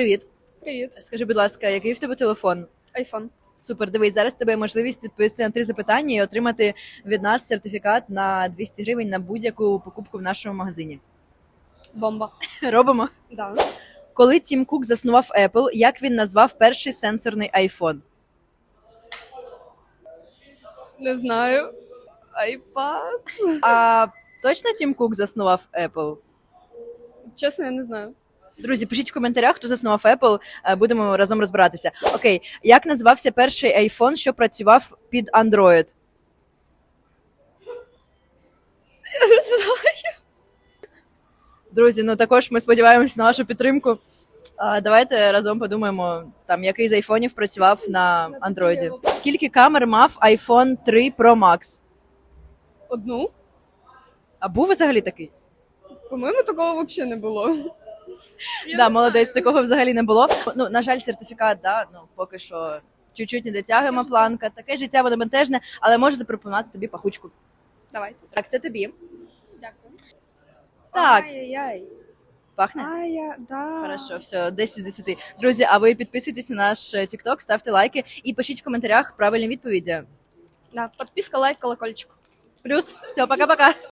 Привіт. Привіт, Скажи, будь ласка, який в тебе телефон? айфон. Супер, дивись, зараз тебе є можливість відповісти на три запитання і отримати від нас сертифікат на 200 гривень на будь-яку покупку в нашому магазині. Бомба. Робимо. Да. Коли Тім Кук заснував Apple, як він назвав перший сенсорний iPhone? Не знаю. Айпад. А точно Тім Кук заснував Apple? Чесно, я не знаю. Друзі, пишіть в коментарях, хто заснував Apple. е, Будемо разом розбиратися. Окей, як називався перший iPhone, що працював під Android? Я не знаю. Друзі, ну також ми сподіваємось на вашу підтримку. А, давайте разом подумаємо, там який з айфонів працював на На андроїді. Скільки камер мав iPhone 3 Pro Max? Одну? А був взагалі такий? По-моєму, такого взагалі не було. Да, молодець, такого взагалі не було. Ну, на жаль, сертифікат, да, ну поки що чуть-чуть не дотягуємо планка. Таке життя воно бентежне, але можу запропонувати тобі пахучку. Давайте. Так, це тобі. Дякую. Так. Ай-яй-яй. Пахне? Ай, я, да. Хорошо, все, 10 з 10. Друзі, а ви підписуйтесь на наш е, TikTok, ставте лайки і пишіть в коментарях правильні відповіді. Да. Подписка, лайк, колокольчик. Плюс, все, пока-пока.